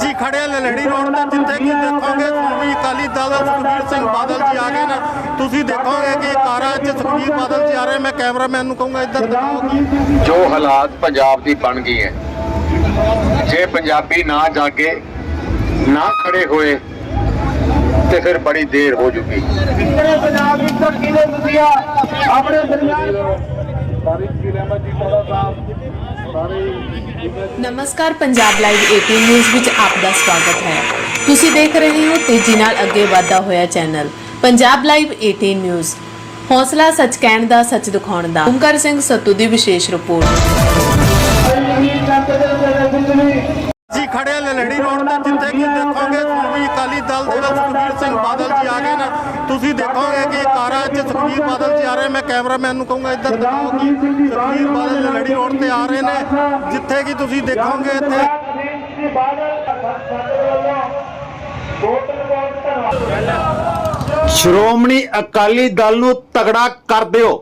ਜੀ ਖੜੇ ਆ ਲਲੜੀ ਰੋਡ ਤੇ ਜਿੱਥੇ ਕਿ ਦੇਖੋਗੇ ਸ਼੍ਰੋਮਣੀ ਅਕਾਲੀ ਦਲ ਸੁਖਬੀਰ ਸਿੰਘ ਬਾਦਲ ਜੀ ਆ ਗਏ ਨੇ। ਤੁਸੀਂ ਦੇਖੋਗੇ ਕਿ ਕਾਰਾਂ 'ਚ ਸੁਖਬੀਰ ਬਾਦਲ ਜੀ ਆ ਰਹੇ। ਮੈਂ ਕੈਮਰਾਮੈਨ ਨੂੰ ਕਹੂੰਗਾ ਇੱਧਰ ਦਿਖਾਓ ਜੋ ਹਾਲਾਤ ਪੰਜਾਬ ਦੀ ਬਣ ਗਈ ਹੈ। ਜੇ ਪੰਜਾਬੀ ਨਾ ਜਾਗੇ ਨਾ ਖੜੇ ਹੋਏ ਤੇ ਫਿਰ ਬੜੀ ਦੇਰ ਹੋ ਜੂਗੀ। ਕਿਹੜੇ ਪੰਜਾਬ ਦੀ ਧਰਤੀ ਦੇ ਤੁਸੀਂ ਆ? ਆਪਣੇ ਦਰਮਿਆਨ ਨਮਸਕਾਰ ਪੰਜਾਬ ਲਾਈਵ 18 ਨਿਊਜ਼ ਵਿੱਚ ਆਪ ਦਾ ਸਵਾਗਤ ਹੈ। ਤੁਸੀਂ ਦੇਖ ਰਹੇ ਹੋ ਤੇਜ਼ੀ ਨਾਲ ਅੱਗੇ ਵਧਦਾ ਹੋਇਆ ਚੈਨਲ ਪੰਜਾਬ ਲਾਈਵ 18 ਨਿਊਜ਼। ਹੌਸਲਾ ਸੱਚ ਕਹਿਣ ਦਾ ਸੱਚ ਦਿਖਾਉਣ ਦਾ। ਓਮਕਾਰ ਸਿੰਘ ਸੱਤੂ ਦੀ ਵਿਸ਼ੇਸ਼ ਰਿਪੋਰਟ। ਜੀ ਖੜੇ ਆ ਲਲੜੀ ਰੋਡ ਤੇ ਜਿੱਥੇ ਕਿ ਦੇਖੋਗੇ ਸ਼੍ਰੋਮਣੀ ਅਕਾਲੀ ਦਲ ਦੇ ਸੁਖਬੀਰ ਤੁਸੀਂ ਦੇਖੋਗੇ ਕਿ ਕਾਰਾਂ 'ਚ ਸੁਖਬੀਰ ਬਾਦਲ ਜੀ ਆ ਰਹੇ। ਮੈਂ ਕੈਮਰਾਮੈਨ ਨੂੰ ਕਹੂੰਗਾ ਇੱਧਰ ਦਿਖਾਓ ਕਿ ਸੁਖਬੀਰ ਬਾਦਲ ਲਲੜੀ ਰੋਡ ਤੇ ਆ ਰਹੇ ਨੇ ਜਿੱਥੇ ਕਿ ਤੁਸੀਂ ਦੇਖੋਗੇ ਇੱਥੇ। ਸ਼੍ਰੋਮਣੀ ਅਕਾਲੀ ਦਲ ਨੂੰ ਤਗੜਾ ਕਰ ਦਿਓ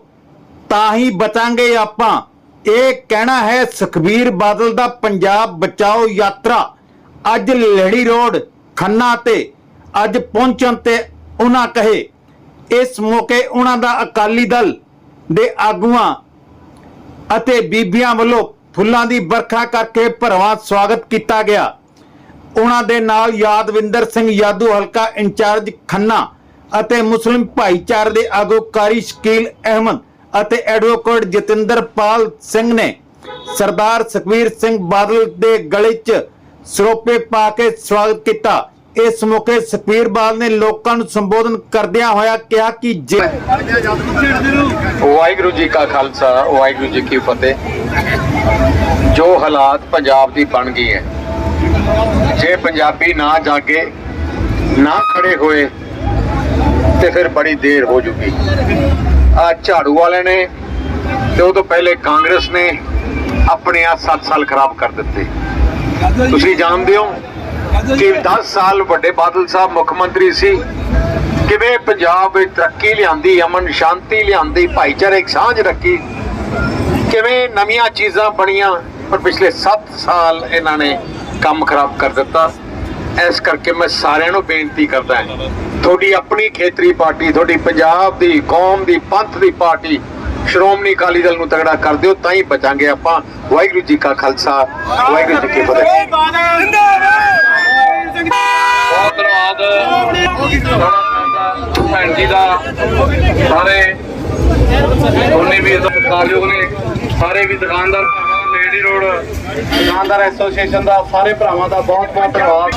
ਤਾਂ ਹੀ ਬਚਾਂਗੇ ਆਪਾਂ। ਇਹ ਕਹਿਣਾ ਹੈ ਸੁਖਬੀਰ ਬਾਦਲ ਦਾ ਪੰਜਾਬ ਬਚਾਓ ਯਾਤਰਾ। ਅੱਜ ਲੜੀ ਰੋਡ ਖੰਨਾ ਤੇ ਅੱਜ ਪਹੁੰਚਣ ਤੇ ਉਹਨਾਂ ਕਹੇ, ਇਸ ਮੌਕੇ ਉਹਨਾਂ ਦਾ ਅਕਾਲੀ ਦਲ ਦੇ ਆਗੂਆਂ ਅਤੇ ਬੀਬੀਆਂ ਵੱਲੋਂ ਫੁੱਲਾਂ ਦੀ ਵਰਖਾ ਕਰਕੇ ਭਰਵਾਂ ਸਵਾਗਤ ਕੀਤਾ ਗਿਆ। ਉਹਨਾਂ ਦੇ ਨਾਲ ਯਾਦਵਿੰਦਰ ਸਿੰਘ ਯਾਦੂ ਹਲਕਾ ਇੰਚਾਰਜ ਖੰਨਾ ਅਤੇ ਮੁਸਲਿਮ ਭਾਈਚਾਰੇ ਦੇ ਆਗੂ ਕਾਰੀ ਸ਼ਕੀਲ ਅਹਿਮਦ ਅਤੇ ਐਡਵੋਕੇਟ ਜਤਿੰਦਰਪਾਲ ਸਿੰਘ ਨੇ ਸਰਦਾਰ ਸੁਖਬੀਰ ਸਿੰਘ ਬਾਦਲ ਦੇ ਗਲੇ 'ਚ ਸਰੋਪੇ ਪਾ ਕੇ ਸਵਾਗਤ ਕੀਤਾ। ਇਸ ਮੌਕੇ ਸੁਖਬੀਰ ਬਾਦਲ ਨੇ ਲੋਕਾਂ ਨੂੰ ਸੰਬੋਧਨ ਕਰਦਿਆਂ ਹੋਇਆ ਕਿਹਾ ਕਿ ਜੇ ਵਾਹਿਗੁਰੂ ਜੀ ਕਾ ਖਾਲਸਾ, ਵਾਹਿਗੁਰੂ ਜੀ ਕੀ ਫਤਿਹ। ਜੋ ਹਾਲਾਤ ਪੰਜਾਬ ਦੀ ਬਣ ਗਈ ਹੈ, ਜੇ ਪੰਜਾਬੀ ਨਾ ਜਾਗੇ, ਨਾ ਖੜੇ ਹੋਏ, ਤੇ ਫਿਰ ਬੜੀ ਦੇਰ ਹੋ ਜੂਗੀ। ਆ ਝਾੜੂ ਵਾਲੇ ਨੇ ਤੇ ਉਹ ਤੋਂ ਪਹਿਲੇ ਕਾਂਗਰਸ ਨੇ ਆਪਣੇ ਆ 7 ਸਾਲ ਖਰਾਬ ਕਰ ਦਿੱਤੇ। ਤੁਸੀਂ ਜਾਣਦੇ ਹੋ ਕਿ 10 ਸਾਲ ਵੱਡੇ ਬਾਦਲ ਸਾਹਿਬ ਮੁੱਖ ਮੰਤਰੀ ਸੀ। ਕਿਵੇਂ ਪੰਜਾਬ ਵਿੱਚ ਤਰੱਕੀ ਲਿਆਂਦੀ ਅਮਨ ਸ਼ਾਂਤੀ ਲਿਆਂਦੀ ਭਾਈਚਾਰਕ ਸਾਂਝ ਰੱਖੀ। ਕਿਵੇਂ ਨਵੀਆਂ ਚੀਜ਼ਾਂ ਬਣੀਆਂ ਪਰ ਪਿਛਲੇ 7 ਸਾਲ ਇਹਨਾਂ ਨੇ ਕੰਮ ਖਰਾਬ ਕਰ ਦਿੱਤਾ। ਇਸ ਕਰਕੇ ਮੈਂ ਸਾਰਿਆਂ ਨੂੰ ਬੇਨਤੀ ਕਰਦਾ ਹਾਂ ਤੁਹਾਡੀ ਆਪਣੀ ਖੇਤਰੀ ਪਾਰਟੀ ਤੁਹਾਡੀ ਪੰਜਾਬ ਦੀ ਕੌਮ ਦੀ ਪੰਥ ਦੀ ਪਾਰਟੀ ਸ਼੍ਰੋਮਣੀ ਅਕਾਲੀ ਦਲ ਨੂੰ ਤਗੜਾ ਕਰ ਦਿਓ ਤਾਂ ਹੀ ਬਚਾਂਗੇ ਆਪਾਂ। ਵਾਹਿਗੁਰੂ ਜੀ ਕਾ ਖਾਲਸਾ ਵਾਹਿਗੁਰੂ ਜੀ ਕੀ ਫਤਿਹ। ਬਹੁਤ ਧੰਨਵਾਦ। ਭੈਣ ਜੀ ਦਾ, ਸਾਰੇ ਉਹਨੇ ਵੀ ਇਹਦਾ ਸਤਿਕਾਰਯੋਗ ਨੇ। ਸਾਰੇ ਵੀ ਦੁਕਾਨਦਾਰ ਭਰਾਵਾਂ ਲੇਡੀ ਰੋਡ ਦੁਕਾਨਦਾਰ ਐਸੋਸੀਏਸ਼ਨ ਦਾ, ਸਾਰੇ ਭਰਾਵਾਂ ਦਾ ਬਹੁਤ ਬਹੁਤ ਧੰਨਵਾਦ।